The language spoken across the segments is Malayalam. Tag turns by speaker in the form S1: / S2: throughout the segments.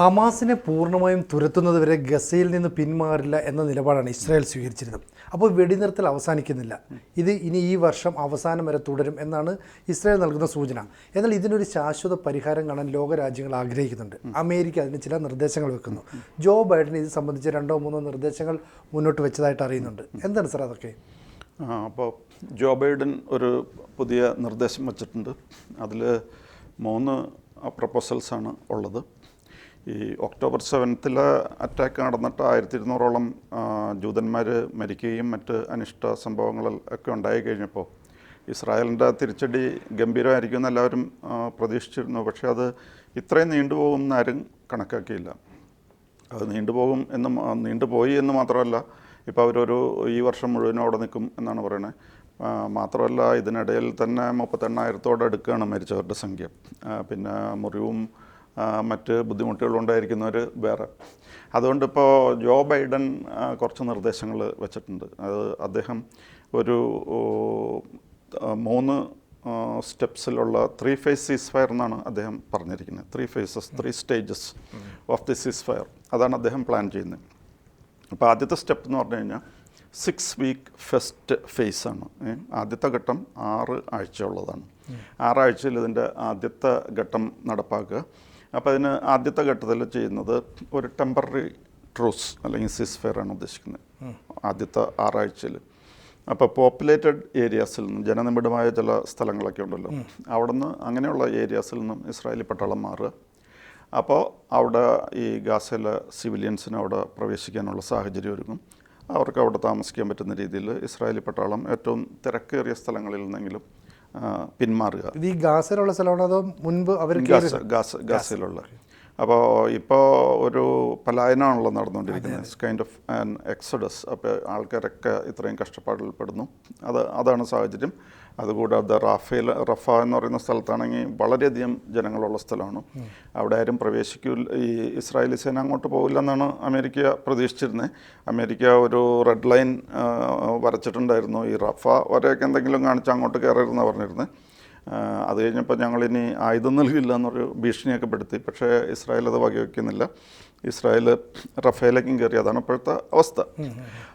S1: ഹമാസിനെ പൂർണമായും തുരത്തുന്നത് വരെ ഗസയിൽ നിന്ന് പിന്മാറില്ല എന്ന നിലപാടാണ് ഇസ്രായേൽ സ്വീകരിച്ചിരുന്നത്. അപ്പോൾ വെടിനിർത്തൽ അവസാനിക്കുന്നില്ല. ഇത് ഇനി ഈ വർഷം അവസാനം വരെ തുടരും എന്നാണ് ഇസ്രായേൽ നൽകുന്ന സൂചന. എന്നാൽ ഇതിനൊരു ശാശ്വത പരിഹാരം കാണാൻ ലോകരാജ്യങ്ങൾ ആഗ്രഹിക്കുന്നുണ്ട്. അമേരിക്ക അതിന് ചില നിർദ്ദേശങ്ങൾ വെക്കുന്നു. ജോ ബൈഡൻ ഇത് സംബന്ധിച്ച് രണ്ടോ മൂന്നോ നിർദ്ദേശങ്ങൾ മുന്നോട്ട് വെച്ചതായിട്ട് അറിയുന്നുണ്ട്. എന്താണ് സാർ അതൊക്കെ?
S2: അപ്പോൾ ജോ ബൈഡൻ ഒരു പുതിയ നിർദ്ദേശം വച്ചിട്ടുണ്ട്. അതിൽ മൂന്ന് പ്രപ്പോസൽസാണ് ഉള്ളത്. ഈ ഒക്ടോബർ സെവൻത്തിലെ അറ്റാക്ക് നടന്നിട്ട് ആയിരത്തി ഇരുന്നൂറോളം ജൂതന്മാർ മരിക്കുകയും മറ്റ് അനിഷ്ട സംഭവങ്ങൾ ഒക്കെ ഉണ്ടായി കഴിഞ്ഞപ്പോൾ. ഇസ്രായേലിന്റെ തിരിച്ചടി ഗംഭീരമായിരിക്കുമെന്ന് എല്ലാവരും പ്രതീക്ഷിച്ചിരുന്നു. പക്ഷേ അത് ഇത്രയും നീണ്ടുപോകും ആരും കണക്കാക്കിയില്ല. അത് നീണ്ടുപോകും എന്ന് നീണ്ടുപോയി എന്ന് മാത്രമല്ല ഇപ്പോൾ അവരൊരു ഈ വർഷം മുഴുവനും അവിടെ നിൽക്കും എന്നാണ് പറയുന്നത് മാത്രമല്ല ഇതിനിടയിൽ തന്നെ മുപ്പത്തെണ്ണായിരത്തോടെ അടുക്കുകയാണ് മരിച്ചവരുടെ സംഖ്യ. പിന്നെ മുറിവും മറ്റ് ബുദ്ധിമുട്ടുകളുണ്ടായിരിക്കുന്നവർ വേറെ. അതുകൊണ്ട് ഇപ്പോൾ ജോ ബൈഡൻ കുറച്ച് നിർദ്ദേശങ്ങൾ വെച്ചിട്ടുണ്ട്. അത് അദ്ദേഹം ഒരു മൂന്ന് സ്റ്റെപ്സിലുള്ള ത്രീ ഫേസ് സീസ് ഫയർ എന്നാണ് അദ്ദേഹം പറഞ്ഞിരിക്കുന്നത്. Three phases three stages of the ceasefire അതാണ് അദ്ദേഹം പ്ലാൻ ചെയ്യുന്നത്. അപ്പോൾ ആദ്യത്തെ സ്റ്റെപ്പ് എന്ന് പറഞ്ഞു കഴിഞ്ഞാൽ സിക്സ് വീക്ക് ഫസ്റ്റ് ഫേസ് ആണ്. ആദ്യത്തെ ഘട്ടം ആറ് ആഴ്ചയുള്ളതാണ്. ആറാഴ്ചയിൽ ഇതിന്റെ ആദ്യത്തെ ഘട്ടം നടപ്പാക്കുക. അപ്പോൾ അതിന് ആദ്യത്തെ ഘട്ടത്തിൽ ചെയ്യുന്നത് ഒരു ടെമ്പററി ട്രൂസ് അല്ലെങ്കിൽ സിസ് ഫെയർ ആണ് ഉദ്ദേശിക്കുന്നത്. ആദ്യത്തെ ആറാഴ്ചയിൽ. അപ്പോൾ പോപ്പുലേറ്റഡ് ഏരിയാസിൽ നിന്നും ജനനിബിഡമായ ചില സ്ഥലങ്ങളൊക്കെ ഉണ്ടല്ലോ. അവിടെ നിന്ന് അങ്ങനെയുള്ള ഏരിയാസിൽ നിന്നും ഇസ്രായേലി പട്ടാളം മാറുക. അപ്പോൾ അവിടെ ഈ ഗാസയിലെ സിവിലിയൻസിന് അവിടെ പ്രവേശിക്കാനുള്ള സാഹചര്യം ഒരുങ്ങും. അവർക്ക് അവിടെ താമസിക്കാൻ പറ്റുന്ന രീതിയിൽ ഇസ്രായേലി പട്ടാളം ഏറ്റവും തിരക്കേറിയ സ്ഥലങ്ങളിൽ നിന്നെങ്കിലും പിന്മാറുക.
S1: ഇത് ഈ ഗാസയിലുള്ള സ്ഥലമാണോ അതോ മുൻപ് അവർ
S2: ഗാസ ഗാസ ഗാസയിലുള്ള. അപ്പോൾ ഇപ്പോൾ ഒരു പലായനമാണല്ലോ നടന്നുകൊണ്ടിരിക്കുന്നത്. It's kind of an exodus അപ്പോൾ ആൾക്കാരൊക്കെ ഇത്രയും കഷ്ടപ്പാടിൽ പെടുന്നു അത് അതാണ് സാഹചര്യം. അതുകൂടാതെ റാഫേൽ റഫ എന്ന് പറയുന്ന സ്ഥലത്താണെങ്കിൽ വളരെയധികം ജനങ്ങളുള്ള സ്ഥലമാണ്. അവിടെ ആരും പ്രവേശിക്കില്ല ഈ ഇസ്രായേലി സേന അങ്ങോട്ട് പോകില്ലെന്നാണ് അമേരിക്ക പ്രതീക്ഷിച്ചിരുന്നത് അമേരിക്ക ഒരു റെഡ് ലൈൻ വരച്ചിട്ടുണ്ടായിരുന്നു. ഈ റഫ വരെയൊക്കെ എന്തെങ്കിലും കാണിച്ച് അങ്ങോട്ട് കയറരുതെന്നാണ് പറഞ്ഞിരുന്നത് അത് കഴിഞ്ഞപ്പോൾ ഞങ്ങളിനി ആയുധം നൽകില്ല എന്നൊരു ഭീഷണിയൊക്കെ പെടുത്തി. പക്ഷേ ഇസ്രായേൽ അത് വകവയ്ക്കുന്നില്ല ഇസ്രായേൽ റഫേലേക്കും കയറി. അതാണ് ഇപ്പോഴത്തെ അവസ്ഥ.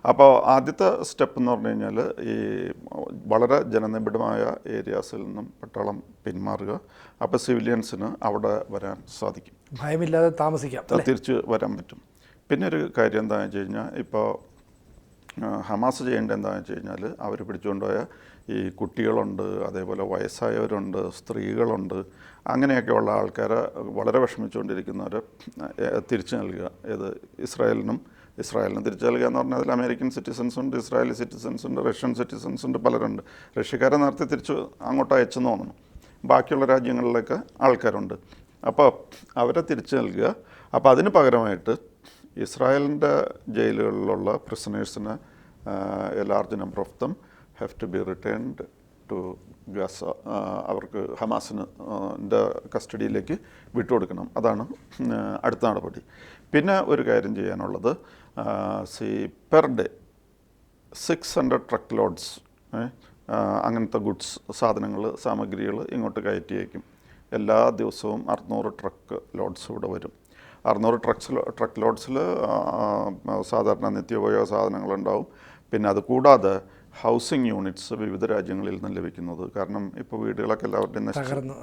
S2: അപ്പോൾ ആദ്യത്തെ സ്റ്റെപ്പ് എന്ന് പറഞ്ഞു കഴിഞ്ഞാൽ ഈ വളരെ ജനനിബിഡമായ ഏരിയാസിൽ നിന്നും പട്ടാളം പിന്മാറുക. അപ്പോൾ സിവിലിയൻസിന് അവിടെ വരാൻ സാധിക്കും.
S1: ഭയമില്ലാതെ താമസിക്കാം
S2: തിരിച്ച് വരാൻ പറ്റും. പിന്നെ ഒരു കാര്യം എന്താണെന്ന് വെച്ച് കഴിഞ്ഞാൽ ഇപ്പോൾ ഹമാസ് ചെയ്യേണ്ടത് എന്താണെന്ന് വെച്ച് കഴിഞ്ഞാൽ അവർ പിടിച്ചുകൊണ്ടുപോയ ഈ കുട്ടികളുണ്ട് അതേപോലെ വയസ്സായവരുണ്ട് സ്ത്രീകളുണ്ട് അങ്ങനെയൊക്കെയുള്ള ആൾക്കാരെ വളരെ വിഷമിച്ചുകൊണ്ടിരിക്കുന്നവരെ തിരിച്ചു നൽകുക. ഏത് ഇസ്രായേലിനും ഇസ്രായേലിന് തിരിച്ചു നൽകുക എന്ന് പറഞ്ഞാൽ അതിൽ അമേരിക്കൻ സിറ്റിസൺസ് ഉണ്ട് ഇസ്രായേലി സിറ്റിസൺസ് ഉണ്ട് റഷ്യൻ സിറ്റിസൺസ് ഉണ്ട് പലരുണ്ട്. റഷ്യക്കാരെ നേരത്തെ തിരിച്ച് അങ്ങോട്ട് അയച്ചു തോന്നുന്നു. ബാക്കിയുള്ള രാജ്യങ്ങളിലൊക്കെ ആൾക്കാരുണ്ട്. അപ്പോൾ അവരെ തിരിച്ചു നൽകുക. അപ്പോൾ അതിന് പകരമായിട്ട് ഇസ്രായേലിന്റെ ജയിലുകളിലുള്ള പ്രിസണേഴ്സിന് a large number of them have to be returned to Gaza അവർക്ക് ഹമാസിന് കസ്റ്റഡിയിലേക്ക് വിട്ടുകൊടുക്കണം. അതാണ് അടുത്ത നടപടി. പിന്നെ ഒരു കാര്യം ചെയ്യാനുള്ളത് C per day six hundred truckloads അങ്ങനത്തെ ഗുഡ്സ് സാധനങ്ങൾ സാമഗ്രികൾ ഇങ്ങോട്ട് കയറ്റി അയക്കും എല്ലാ ദിവസവും അറുന്നൂറ് ട്രക്ക് ലോഡ്സ് ഇവിടെ വരും. അറുന്നൂറ് ട്രക്സ് ട്രക്ക് ലോഡ്സിൽ സാധാരണ നിത്യോപയോഗ സാധനങ്ങളുണ്ടാവും. പിന്നെ അത് കൂടാതെ ഹൗസിംഗ് യൂണിറ്റ്സ് വിവിധ രാജ്യങ്ങളിൽ നിന്ന് ലഭിക്കുന്നത്. കാരണം ഇപ്പോൾ വീടുകളൊക്കെ എല്ലാവരുടെയും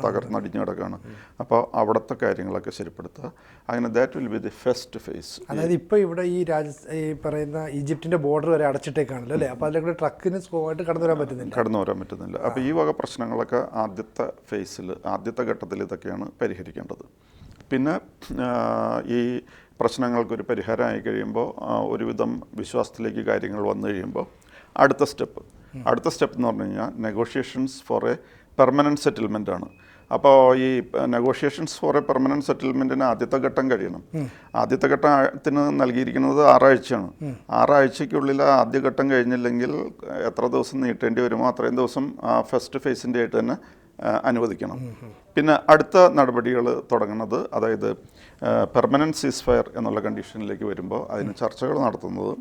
S2: തകർന്നടിഞ്ഞ് കിടക്കുകയാണ് അപ്പോൾ അവിടുത്തെ കാര്യങ്ങളൊക്കെ ശരിപ്പെടുത്തുക. അങ്ങനെ that will be the first phase
S1: അതായത് ഇപ്പോൾ ഇവിടെ ഈ രാജ ഈ പറയുന്ന ഈജിപ്തിന്റെ ബോർഡർ വരെ അടച്ചിട്ടേക്കാണല്ലോ അല്ലേ? അപ്പോൾ അതിലൂടെ ട്രക്കിന് സ്കോവായിട്ട് കടന്നു വരാൻ പറ്റുന്നില്ല.
S2: കടന്നു വരാൻ പറ്റുന്നില്ല. അപ്പോൾ ഈ വക പ്രശ്നങ്ങളൊക്കെ ആദ്യത്തെ ഫേസിൽ ആദ്യത്തെ ഘട്ടത്തിൽ ഇതൊക്കെയാണ് പരിഹരിക്കേണ്ടത്. പിന്നെ ഈ പ്രശ്നങ്ങൾക്കൊരു പരിഹാരമായി കഴിയുമ്പോൾ ഒരുവിധം വിശ്വാസത്തിലേക്ക് കാര്യങ്ങൾ വന്നു കഴിയുമ്പോൾ അടുത്ത സ്റ്റെപ്പ്. അടുത്ത സ്റ്റെപ്പ് എന്ന് പറഞ്ഞു കഴിഞ്ഞാൽ negotiations for a permanent settlement ആണ്. അപ്പോൾ ഈ നെഗോഷിയേഷൻസ് ഫോർ എ പെർമനന്റ് സെറ്റിൽമെന്റിന് ആദ്യത്തെ ഘട്ടം കഴിയണം. ആദ്യത്തെ ഘട്ടത്തിന് നൽകിയിരിക്കുന്നത് ആറാഴ്ചയാണ്. ആറാഴ്ചയ്ക്കുള്ളിൽ ആദ്യ ഘട്ടം കഴിഞ്ഞില്ലെങ്കിൽ എത്ര ദിവസം നീട്ടേണ്ടി വരുമോ അത്രയും ദിവസം ആ ഫസ്റ്റ് ഫേസിന്റെ ആയിട്ട് തന്നെ അനുവദിക്കണം. പിന്നെ അടുത്ത നടപടികൾ തുടങ്ങുന്നത് അതായത് പെർമനന്റ് സീസ് ഫയർ എന്നുള്ള കണ്ടീഷനിലേക്ക് വരുമ്പോൾ അതിന് ചർച്ചകൾ നടത്തുന്നത്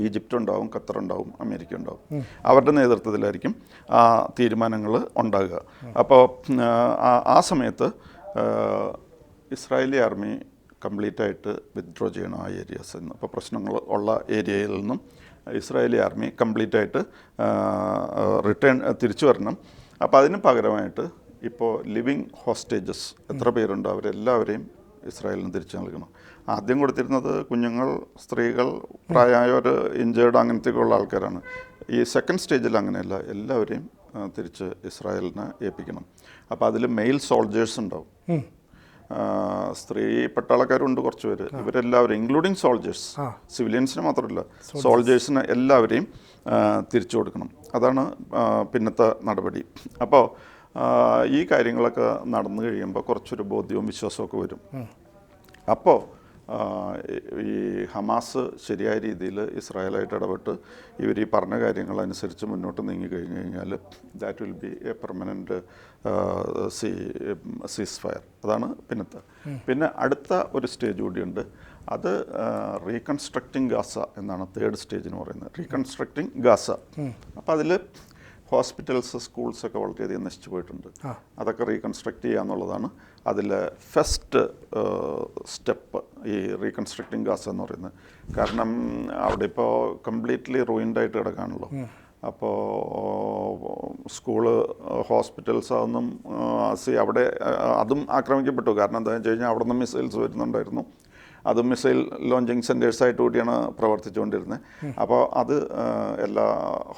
S2: ഈജിപ്റ്റ് ഉണ്ടാവും ഖത്തർ ഉണ്ടാവും അമേരിക്ക ഉണ്ടാവും. അവരുടെ നേതൃത്വത്തിലായിരിക്കും ആ തീരുമാനങ്ങൾ ഉണ്ടാകുക. അപ്പോൾ ആ- സമയത്ത് ഇസ്രായേലി ആർമി കംപ്ലീറ്റ് ആയിട്ട് വിത്ഡ്രോ ചെയ്യണം ആ ഏരിയാസിൽ നിന്ന്. അപ്പോൾ പ്രശ്നങ്ങൾ ഉള്ള ഏരിയയിൽ നിന്നും ഇസ്രായേലി ആർമി കംപ്ലീറ്റ് ആയിട്ട് റിട്ടേൺ തിരിച്ചു വരണം. അപ്പോൾ അതിന് പകരമായിട്ട് ഇപ്പോൾ ലിവിങ് ഹോസ്റ്റേജസ് എത്ര പേരുണ്ടോ അവരെല്ലാവരെയും ഇസ്രായേലിന് തിരിച്ചു നൽകണം. ആദ്യം കൊടുത്തിരുന്നത് കുഞ്ഞുങ്ങൾ സ്ത്രീകൾ പ്രായമായവർ ഇഞ്ചേർഡ് ഉള്ള ആൾക്കാരാണ്. ഈ സെക്കൻഡ് സ്റ്റേജിൽ അങ്ങനെയല്ല എല്ലാവരെയും തിരിച്ച് ഇസ്രായേലിന് ഏൽപ്പിക്കണം. അപ്പോൾ അതിൽ മെയിൽ സോൾജേഴ്സ് ഉണ്ടാവും. സ്ത്രീ പട്ടാളക്കാരുണ്ട് കുറച്ച് പേര്. ഇവരെല്ലാവരും ഇൻക്ലൂഡിങ് സോൾജേഴ്സ് സിവിലിയൻസിന് മാത്രമല്ല സോൾജേഴ്സിന് എല്ലാവരെയും തിരിച്ചു കൊടുക്കണം. അതാണ് പിന്നത്തെ നടപടി. അപ്പോൾ ഈ കാര്യങ്ങളൊക്കെ നടന്നു കഴിയുമ്പോൾ കുറച്ചൊരു ബോധ്യവും വിശ്വാസമൊക്കെ വരും. അപ്പോൾ ഈ ഹമാസ് ശരിയായ രീതിയിൽ ഇസ്രായേലായിട്ട് ഇടപെട്ട് ഇവർ ഈ പറഞ്ഞ കാര്യങ്ങൾ അനുസരിച്ച് മുന്നോട്ട് നീങ്ങി കഴിഞ്ഞു കഴിഞ്ഞാൽ that will be a permanent see ceasefire അതാണ് പിന്നത്തെ. പിന്നെ അടുത്ത ഒരു സ്റ്റേജ് കൂടിയുണ്ട്. അത് റീകൺസ്ട്രക്റ്റിംഗ് ഗാസ എന്നാണ് തേർഡ് സ്റ്റേജ് എന്ന് പറയുന്നത്. റീകൺസ്ട്രക്റ്റിംഗ് ഗാസ അപ്പോൾ അതിൽ ഹോസ്പിറ്റൽസ് സ്കൂൾസ് ഒക്കെ വളരെയധികം നശിച്ചു പോയിട്ടുണ്ട്. അതൊക്കെ റീകൺസ്ട്രക്ട് ചെയ്യുക എന്നുള്ളതാണ് അതിൽ ഫസ്റ്റ് സ്റ്റെപ്പ് ഈ റീകൺസ്ട്രക്റ്റിംഗ് ഗാസ എന്ന് പറയുന്നത്. കാരണം അവിടെ ഇപ്പോൾ കംപ്ലീറ്റ്ലി റൂയിൻഡ് ആയിട്ട് കിടക്കാണല്ലോ. അപ്പോൾ സ്കൂൾ ഹോസ്പിറ്റൽസ് അതൊന്നും സി അവിടെ അതും ആക്രമിക്കപ്പെട്ടു. കാരണം എന്താണെന്ന് വെച്ച് കഴിഞ്ഞാൽ അവിടെ നിന്ന് മിസൈൽസ് വരുന്നുണ്ടായിരുന്നു. അത് മിസൈൽ ലോഞ്ചിങ് സെന്റേഴ്സായിട്ട് കൂടിയാണ് പ്രവർത്തിച്ചുകൊണ്ടിരുന്നത്. അപ്പോൾ അത് എല്ലാ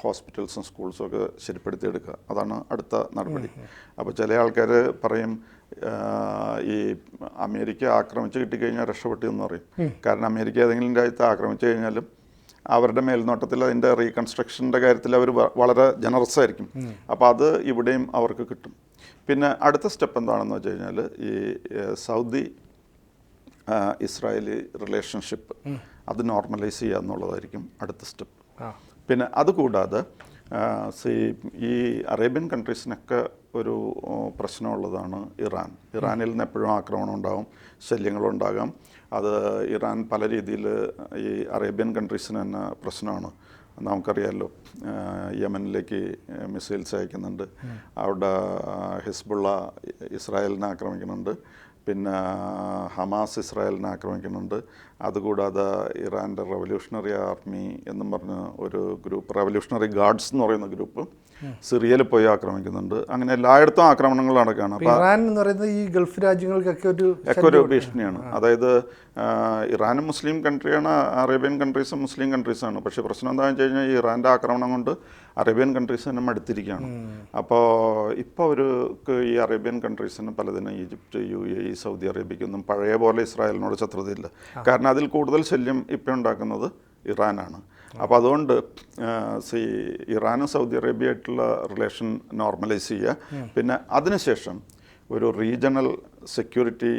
S2: ഹോസ്പിറ്റൽസും സ്കൂൾസും ഒക്കെ ശരിപ്പെടുത്തിയെടുക്കുക. അതാണ് അടുത്ത നടപടി. അപ്പോൾ ചില ആൾക്കാർ പറയും ഈ അമേരിക്ക ആക്രമിച്ച് കിട്ടിക്കഴിഞ്ഞാൽ രക്ഷപ്പെട്ടു എന്ന് പറയും. കാരണം അമേരിക്ക ഏതെങ്കിലും രാജ്യത്ത് ആക്രമിച്ചു കഴിഞ്ഞാലും അവരുടെ മേൽനോട്ടത്തിൽ അതിന്റെ റീകൺസ്ട്രക്ഷന്റെ കാര്യത്തിൽ അവർ വളരെ ജനറസ് ആയിരിക്കും. അപ്പോൾ അത് ഇവിടെയും അവർക്ക് കിട്ടും. പിന്നെ അടുത്ത സ്റ്റെപ്പ് എന്താണെന്ന് വെച്ച് കഴിഞ്ഞാൽ ഈ സൗദി ഇസ്രായേലി റിലേഷൻഷിപ്പ് അത് നോർമലൈസ് ചെയ്യുക എന്നുള്ളതായിരിക്കും അടുത്ത സ്റ്റെപ്പ്. പിന്നെ അതുകൂടാതെ സി ഈ അറേബ്യൻ കൺട്രീസിനൊക്കെ ഒരു പ്രശ്നമുള്ളതാണ് ഇറാൻ. ഇറാനിൽ നിന്ന് എപ്പോഴും ആക്രമണം ഉണ്ടാകും ശല്യങ്ങളുണ്ടാകാം. അത് ഇറാൻ പല രീതിയിൽ ഈ അറേബ്യൻ കൺട്രീസിന് തന്നെ പ്രശ്നമാണ്. നമുക്കറിയാമല്ലോ യമനിലേക്ക് മിസൈൽസ് അയക്കുന്നുണ്ട്. അവിടെ ഹിസ്ബുള്ള ഇസ്രായേലിനെ ആക്രമിക്കുന്നുണ്ട്. പിന്നെ ഹമാസ് ഇസ്രായേലിനെ ആക്രമിക്കുന്നുണ്ട്. അതുകൂടാതെ ഇറാന്റെ റവല്യൂഷണറി ആർമി എന്നും പറഞ്ഞ ഒരു ഗ്രൂപ്പ് റവല്യൂഷണറി ഗാർഡ്സ് എന്ന് പറയുന്ന ഗ്രൂപ്പ് സിറിയയിൽ പോയി ആക്രമിക്കുന്നുണ്ട്. അങ്ങനെ എല്ലായിടത്തും ആക്രമണങ്ങൾ നടക്കുകയാണ്.
S1: അപ്പോൾ ഇറാൻ എന്ന് പറയുന്നത് ഈ ഗൾഫ് രാജ്യങ്ങൾക്കൊക്കെ ഒരു
S2: ഒക്കെ ഒരു ഭീഷണിയാണ്. അതായത് ഇറാനും മുസ്ലിം കൺട്രിയാണ് അറേബ്യൻ കൺട്രീസും മുസ്ലിം കൺട്രീസാണ്. പക്ഷേ പ്രശ്നം എന്താണെന്ന് വെച്ച് കഴിഞ്ഞാൽ ഈ ഇറാന്റെ ആക്രമണം കൊണ്ട് അറേബ്യൻ കൺട്രീസ് തന്നെ മടുത്തിരിക്കുകയാണ് അപ്പോൾ ഇപ്പോൾ അവർക്ക് ഈ അറേബ്യൻ കൺട്രീസിന് പലതിനും Egypt U A E Saudi അറേബ്യക്കൊന്നും പഴയ പോലെ ഇസ്രായേലിനോട് ശത്രുതയില്ല. കാരണം അതിൽ കൂടുതൽ ശല്യം ഇപ്പോൾ ഉണ്ടാക്കുന്നത് ഇറാനാണ്. അപ്പോൾ അതുകൊണ്ട് സി ഇറാനും സൗദി അറേബ്യ ആയിട്ടുള്ള റിലേഷൻ നോർമലൈസ് ചെയ്യുക പിന്നെ അതിനുശേഷം ഒരു റീജിയണൽ സെക്യൂരിറ്റി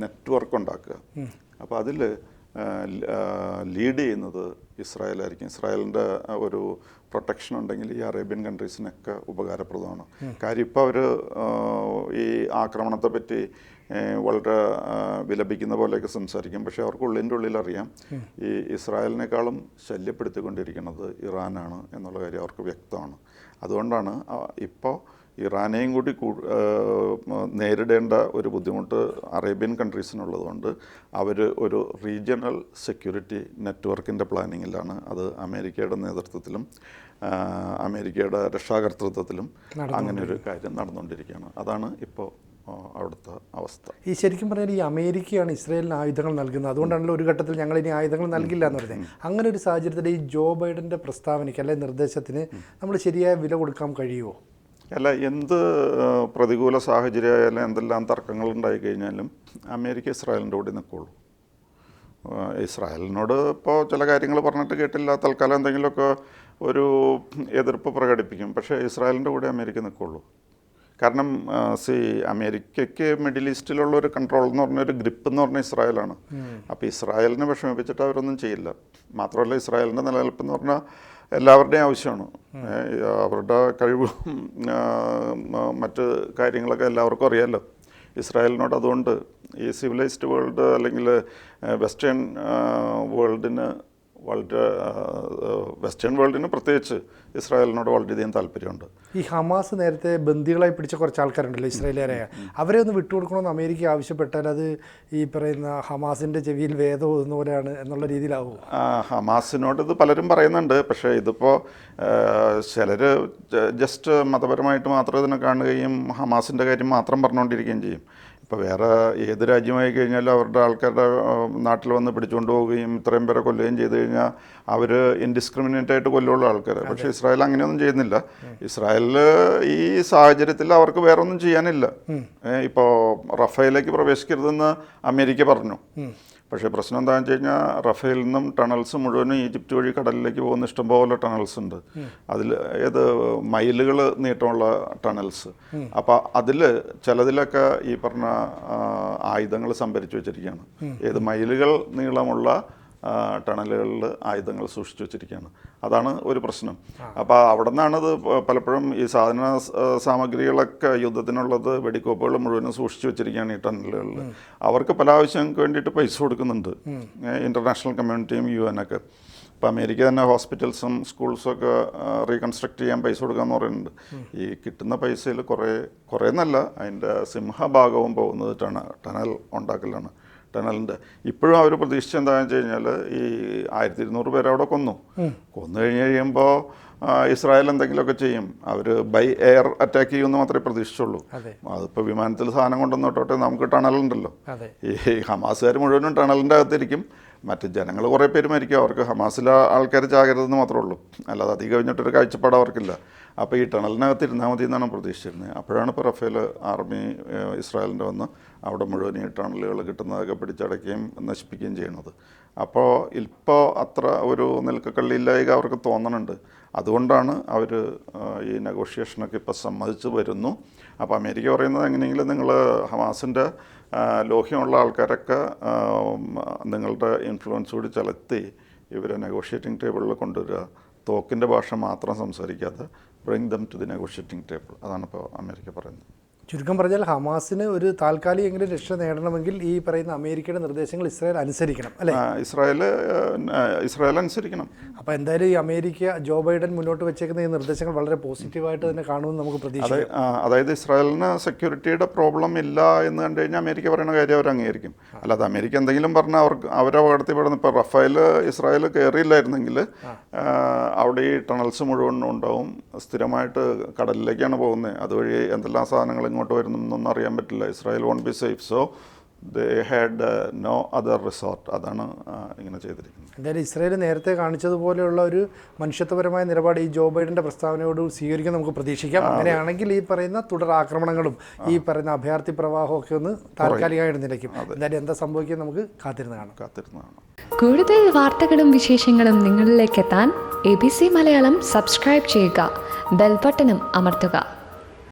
S2: നെറ്റ്വർക്ക് ഉണ്ടാക്കുക. അപ്പോൾ അതിൽ ലീഡ് ചെയ്യുന്നത് ഇസ്രായേലായിരിക്കും. ഇസ്രായേലിന്റെ ഒരു പ്രൊട്ടക്ഷൻ ഉണ്ടെങ്കിൽ ഈ അറേബ്യൻ കൺട്രീസിനൊക്കെ ഉപകാരപ്രദമാണ്. കാര്യം ഇപ്പോൾ അവർ ഈ ആക്രമണത്തെ പറ്റി വളരെ വിലപിക്കുന്ന പോലെയൊക്കെ സംസാരിക്കും. പക്ഷേ അവർക്ക് ഉള്ളിന്റെ ഉള്ളിൽ അറിയാം ഈ ഇസ്രായേലിനേക്കാളും ശല്യപ്പെടുത്തിക്കൊണ്ടിരിക്കുന്നത് ഇറാനാണ് എന്നുള്ള കാര്യം അവർക്ക് വ്യക്തമാണ്. അതുകൊണ്ടാണ് ഇപ്പോൾ ഇറാനെയും കൂടി കൂ- നേരിടേണ്ട ഒരു ബുദ്ധിമുട്ട് അറേബ്യൻ കൺട്രീസിനുള്ളതുകൊണ്ട് അവർ ഒരു റീജിയണൽ സെക്യൂരിറ്റി നെറ്റ്വർക്കിന്റെ പ്ലാനിങ്ങിലാണ് അത് അമേരിക്കയുടെ നേതൃത്വത്തിലും അമേരിക്കയുടെ രക്ഷാകർതൃത്വത്തിലും അങ്ങനെ ഒരു കാര്യം നടന്നുകൊണ്ടിരിക്കുകയാണ്. അതാണ് ഇപ്പോൾ അവിടുത്തെ അവസ്ഥ.
S1: ഈ ശരിക്കും പറഞ്ഞാൽ ഈ അമേരിക്കയാണ് ഇസ്രയേലിന് ആയുധങ്ങൾ നൽകുന്നത്. അതുകൊണ്ടാണല്ലോ ഒരു ഘട്ടത്തിൽ ഞങ്ങൾ ഇനി ആയുധങ്ങൾ നൽകില്ല എന്ന് പറഞ്ഞത്. അങ്ങനെ ഒരു സാഹചര്യത്തിൽ ഈ ജോ ബൈഡന്റെ പ്രസ്താവനയ്ക്ക് അല്ലെങ്കിൽ നിർദ്ദേശത്തിന് നമ്മൾ ശരിയായ വില കൊടുക്കാൻ കഴിയുമോ
S2: അല്ല എന്ത് പ്രതികൂല സാഹചര്യമായാലും എന്തെല്ലാം തർക്കങ്ങൾ ഉണ്ടായി കഴിഞ്ഞാലും അമേരിക്ക ഇസ്രായേലിന്റെ കൂടെ നിൽക്കുള്ളൂ. ഇസ്രായേലിനോട് ഇപ്പോൾ ചില കാര്യങ്ങൾ പറഞ്ഞിട്ട് കേട്ടില്ല. തൽക്കാലം എന്തെങ്കിലുമൊക്കെ ഒരു എതിർപ്പ് പ്രകടിപ്പിക്കും. പക്ഷേ ഇസ്രായേലിന്റെ കൂടെ അമേരിക്ക നിൽക്കുള്ളൂ. കാരണം സി അമേരിക്കയ്ക്ക് മിഡിൽ ഈസ്റ്റിലുള്ള ഒരു കൺട്രോൾ എന്ന് പറഞ്ഞ ഒരു ഗ്രിപ്പ് എന്ന് പറഞ്ഞാൽ ഇസ്രായേലാണ്. അപ്പോൾ ഇസ്രായേലിനെ വിഷമിപ്പിച്ചിട്ട് അവരൊന്നും ചെയ്യില്ല. മാത്രമല്ല ഇസ്രായേലിന്റെ നിലനിൽപ്പ് എന്ന് പറഞ്ഞാൽ എല്ലാവരുടെയും ആവശ്യമാണ്. അവരുടെ കഴിവും മറ്റ് കാര്യങ്ങളൊക്കെ എല്ലാവർക്കും അറിയാമല്ലോ ഇസ്രായേലിനോട് അതുകൊണ്ട് ഈ സിവിലൈസ്ഡ് വേൾഡ് അല്ലെങ്കിൽ വെസ്റ്റേൺ വേൾഡിന് വളരെ വെസ്റ്റേൺ വേൾഡിന് പ്രത്യേകിച്ച് ഇസ്രായേലിനോട് വളരെയധികം താല്പര്യമുണ്ട്.
S1: ഈ ഹമാസ് നേരത്തെ ബന്ദികളായി പിടിച്ച കുറച്ച് ആൾക്കാരുണ്ടല്ലോ ഇസ്രായേലുകാരെ അവരെ ഒന്ന് വിട്ടുകൊടുക്കണമെന്ന് അമേരിക്ക ആവശ്യപ്പെട്ടാൽ അത് ഈ പറയുന്ന ഹമാസിന്റെ ചെവിയിൽ വേദം ഒതുന്ന പോലെയാണ് എന്നുള്ള രീതിയിലാവും?
S2: ഹമാസിനോട് ഇത് പലരും പറയുന്നുണ്ട്. പക്ഷേ ഇതിപ്പോൾ ചിലർ ജസ്റ്റ് മതപരമായിട്ട് മാത്രം ഇതിനെ കാണുകയും ഹമാസിന്റെ കാര്യം മാത്രം പറഞ്ഞുകൊണ്ടിരിക്കുകയും ചെയ്യും. ഇപ്പോൾ വേറെ ഏത് രാജ്യമായി കഴിഞ്ഞാലും അവരുടെ ആൾക്കാരുടെ നാട്ടിൽ വന്ന് പിടിച്ചുകൊണ്ട് പോവുകയും ഇത്രയും പേരെ കൊല്ലുകയും ചെയ്തു കഴിഞ്ഞാൽ അവർ ഇൻഡിസ്ക്രിമിനേറ്റ് ആയിട്ട് കൊല്ലുള്ള ആൾക്കാർ പക്ഷേ ഇസ്രായേൽ അങ്ങനെയൊന്നും ചെയ്യുന്നില്ല. ഇസ്രായേലിൽ ഈ സാഹചര്യത്തിൽ അവർക്ക് വേറെ ഒന്നും ചെയ്യാനില്ല ഇപ്പോൾ റഫേലേക്ക് പ്രവേശിക്കരുതെന്ന് അമേരിക്ക പറഞ്ഞു. പക്ഷേ പ്രശ്നം എന്താണെന്ന് വെച്ച് കഴിഞ്ഞാൽ റഫേലിൽ നിന്നും ടണൽസ് മുഴുവനും ഈജിപ്റ്റ് വഴി കടലിലേക്ക് പോകുന്ന ഇഷ്ടംപോലെ ടണൽസ് ഉണ്ട്. അതിൽ ഏത് മൈലുകൾ നീട്ടമുള്ള ടണൽസ്. അപ്പോൾ അതിൽ ചിലതിലൊക്കെ ഈ പറഞ്ഞ ആയുധങ്ങൾ സംഭരിച്ചു വെച്ചിരിക്കുകയാണ്. ഏത് മൈലുകൾ നീളമുള്ള ടണലുകളിൽ ആയുധങ്ങൾ സൂക്ഷിച്ചു വെച്ചിരിക്കുകയാണ്. അതാണ് ഒരു പ്രശ്നം. അപ്പോൾ അവിടെ നിന്നാണ് ഇത് പലപ്പോഴും ഈ സാധന സാമഗ്രികളൊക്കെ യുദ്ധത്തിനുള്ളത് വെടിക്കോപ്പുകൾ മുഴുവനും സൂക്ഷിച്ചു വെച്ചിരിക്കുകയാണ് ഈ ടണലുകളിൽ. അവർക്ക് പല ആവശ്യങ്ങൾക്ക് വേണ്ടിയിട്ട് പൈസ കൊടുക്കുന്നുണ്ട്. ഇന്റർനാഷണൽ കമ്മ്യൂണിറ്റിയും യു എൻ ഒക്കെ. ഇപ്പോൾ അമേരിക്ക തന്നെ ഹോസ്പിറ്റൽസും സ്കൂൾസും ഒക്കെ റീകൺസ്ട്രക്ട് ചെയ്യാൻ പൈസ കൊടുക്കാന്ന് പറയുന്നുണ്ട്. ഈ കിട്ടുന്ന പൈസയിൽ കുറേ കുറേ നല്ല അതിന്റെ സിംഹഭാഗവും പോകുന്നത് ടണ ടണൽ ഉണ്ടാക്കലാണ്. ടണലിന്റെ ഇപ്പോഴും അവർ പ്രതീക്ഷിച്ച എന്താണെന്ന് വെച്ച് കഴിഞ്ഞാൽ ഈ ആയിരത്തി ഇരുന്നൂറ് പേരെ അവിടെ കൊന്നു. കൊന്നു കഴിഞ്ഞ് കഴിയുമ്പോൾ ഇസ്രായേൽ എന്തെങ്കിലുമൊക്കെ ചെയ്യും. അവർ ബൈ എയർ അറ്റാക്ക് ചെയ്യുമെന്ന് മാത്രമേ പ്രതീക്ഷിച്ചുള്ളൂ.
S1: അതെ.
S2: അതിപ്പോൾ വിമാനത്തിൽ സാധനം കൊണ്ടുവന്നോട്ടെ നമുക്ക് ടണലുണ്ടല്ലോ ഈ ഹമാസുകാർ മുഴുവനും ടണലിന്റെ അകത്തിരിക്കും. മറ്റ് ജനങ്ങൾ കുറേ പേര് മരിക്കും. അവർക്ക് ഹമാസിലെ ആൾക്കാർ ചാകരുതെന്ന് മാത്രമേ ഉള്ളൂ. അല്ലാതെ അധികം കഴിഞ്ഞിട്ടൊരു കാഴ്ചപ്പാട് അവർക്കില്ല. അപ്പോൾ ഈ ടണലിനകത്ത് ഇരുന്നാൽ മതി എന്നാണ് പ്രതീക്ഷിച്ചിരുന്നത്. അപ്പോഴാണ് ഇപ്പോൾ റഫേൽ ആർമി ഇസ്രായേലിന്റെ വന്ന് അവിടെ മുഴുവൻ ഈ ടണലുകൾ കിട്ടുന്നതൊക്കെ പിടിച്ചടക്കുകയും നശിപ്പിക്കുകയും ചെയ്യുന്നത്. അപ്പോൾ ഇപ്പോൾ അത്ര ഒരു നിൽക്കക്കള്ളിയില്ലായ്ക അവർക്ക് തോന്നണുണ്ട്. അതുകൊണ്ടാണ് അവർ ഈ നെഗോഷിയേഷനൊക്കെ ഇപ്പോൾ സമ്മതിച്ച് വരുന്നു. അപ്പോൾ അമേരിക്ക പറയുന്നത് എങ്ങനെയെങ്കിലും നിങ്ങൾ ഹമാസിന്റെ ലോഹ്യമുള്ള ആൾക്കാരൊക്കെ നിങ്ങളുടെ ഇൻഫ്ലുവൻസ് കൂടി ചെലുത്തി ഇവരെ നെഗോഷിയേറ്റിംഗ് ടേബിളിൽ കൊണ്ടുവരിക. തോക്കിന്റെ ഭാഷ മാത്രം സംസാരിക്കാതെ bring them to the negotiating table അതാണ് ഇപ്പോൾ അമേരിക്ക പറയുന്നത്.
S1: ചുരുക്കം പറഞ്ഞാൽ ഹമാസിന് ഒരു താൽക്കാലികമെങ്കിലും രക്ഷ നേടണമെങ്കിൽ ഈ പറയുന്ന അമേരിക്കയുടെ നിർദ്ദേശങ്ങൾ ഇസ്രായേൽ അനുസരിക്കണം അല്ലേ?
S2: ഇസ്രായേൽ ഇസ്രായേൽ അനുസരിക്കണം.
S1: അപ്പോൾ എന്തായാലും ഈ അമേരിക്ക ജോ ബൈഡൻ മുന്നോട്ട് വെച്ചേക്കുന്ന ഈ നിർദ്ദേശങ്ങൾ വളരെ പോസിറ്റീവായിട്ട് തന്നെ കാണുമെന്ന് നമുക്ക് പ്രതീക്ഷിക്കാം.
S2: അതായത് ഇസ്രായേലിന് സെക്യൂരിറ്റിയുടെ പ്രോബ്ലം ഇല്ല എന്ന് കണ്ടു കഴിഞ്ഞാൽ അമേരിക്ക പറയുന്ന കാര്യം അവർ അംഗീകരിക്കും. അല്ലാതെ അമേരിക്ക എന്തെങ്കിലും പറഞ്ഞാൽ അവർക്ക് അവരെ അപകടത്തിൽപ്പെടുന്ന ഇപ്പോൾ റഫേൽ ഇസ്രായേൽ കയറിയില്ലായിരുന്നെങ്കിൽ അവിടെ ഈ ടണൽസ് മുഴുവൻ ഉണ്ടാവും സ്ഥിരമായിട്ട് കടലിലേക്കാണ് പോകുന്നത്. അതുവഴി എന്തെല്ലാം സാധനങ്ങൾ ഇങ്ങോട്ട് വരുന്നു എന്നൊന്നും അറിയാൻ പറ്റില്ല. Israel won't be safe so they had no other resort അതാണ് ഇങ്ങനെ ചെയ്തിരിക്കുന്നത്.
S1: എന്തായാലും ഇസ്രായേൽ നേരത്തെ കാണിച്ചതുപോലെയുള്ള ഒരു മനുഷ്യത്വപരമായ നിലപാട് ഈ ജോ ബൈഡന്റെ പ്രസ്താവനയോട് സ്വീകരിക്കാൻ നമുക്ക് പ്രതീക്ഷിക്കാം. അങ്ങനെയാണെങ്കിൽ ഈ പറയുന്ന തുടർ ആക്രമണങ്ങളും ഈ പറയുന്ന അഭയാർത്ഥി പ്രവാഹവും ഒക്കെ ഒന്ന് താൽക്കാലികമായിട്ട് നിലയ്ക്കും. എന്തായാലും എന്താ സംഭവിക്കുക നമുക്ക് കാത്തിരുന്ന് കാണാം.
S2: കാത്തിരുന്നതാണ്
S3: കൂടുതൽ വാർത്തകളും വിശേഷങ്ങളും നിങ്ങളിലേക്ക് എത്താൻ A B C Malayalam subscribe ചെയ്യുക. ബെൽബട്ടനും അമർത്തുക.